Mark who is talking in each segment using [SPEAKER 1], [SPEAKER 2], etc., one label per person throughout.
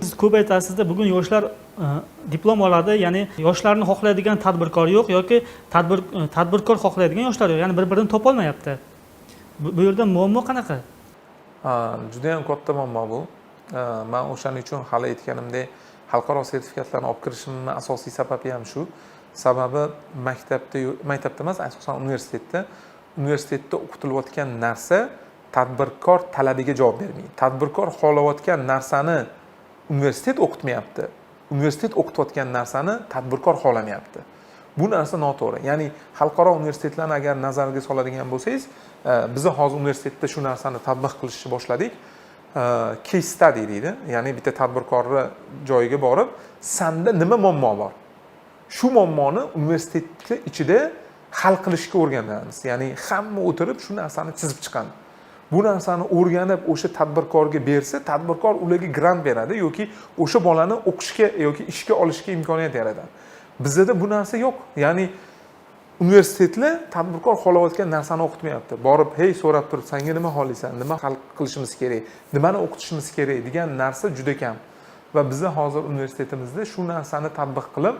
[SPEAKER 1] siz ko'p aytasizda bugun yoshlar e, diplom oladi ya'ni yoshlarni xohlaydigan tadbirkor yo'q yoki tadbir e, tadbirkor xohlaydigan yoshlar yo'q. Ya'ni bir birini topolmayapti. Bu yerda muammo qanaqa?
[SPEAKER 2] Judayam katta muammo bu. E, man o'shaning uchun hali aytganimdek xalqaro sertifikatlarni olib kirishimni asosiy sababi ham shu. Sababi maktabda maktabda emas asosan universitetda. Universitetda o'qitilayotgan narsa tadbirkor talabiga javob bermaydi. Tadbirkor xohlayotgan narsani universitet o'qitmayapti. Universitet o'qitayotgan narsani tadbirkor xohlamayapti. Bu narsa noto'g'ri. Ya'ni xalqaro universitetlarni agar nazarga soladigan bo'lsangiz e, biza hozir universitetda shu narsani tatbiq qilishni boshladik. E, case study deydi. Ya'ni bitta tadbirkorni joyiga borib sanda nima muammo bor? Shu muammoni universitetni ichida hal qilishga o'rganamiz. Ya'ni hamma o'tirib shu narsani chizib chiqadi bu narsani o'rganib o'sha tadbirkorga bersa tadbirkor ularga grant beradi yoki o'sha bolani o'qishga yoki ishga olishga imkoniyat yaratadi. Bizada bu narsa yo'q. Ya'ni universitetlar tadbirkor xohlayotgan narsani o'qitmayapti. Borib hey so'rab turib sanga nima xohlaysan? Nima hal qilishimiz kerak? Nimani o'qitishimiz kerak? degan narsa juda kam. Va biza hozir universitetimizda shu narsani tatbiq qilib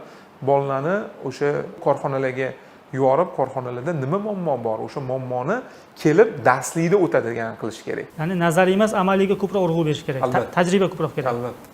[SPEAKER 2] bolalarni o'sha korxonalarga yuborib korxonalarda nima muammo bor? O'sha muammoni kelib darslikda o'tadigan qilish kerak.
[SPEAKER 1] Ya'ni nazariy emas amaliyga ko'proq urg'u berish kerak Ta-
[SPEAKER 2] Albatta.
[SPEAKER 1] tajriba ko'proq kerak.
[SPEAKER 2] Albatta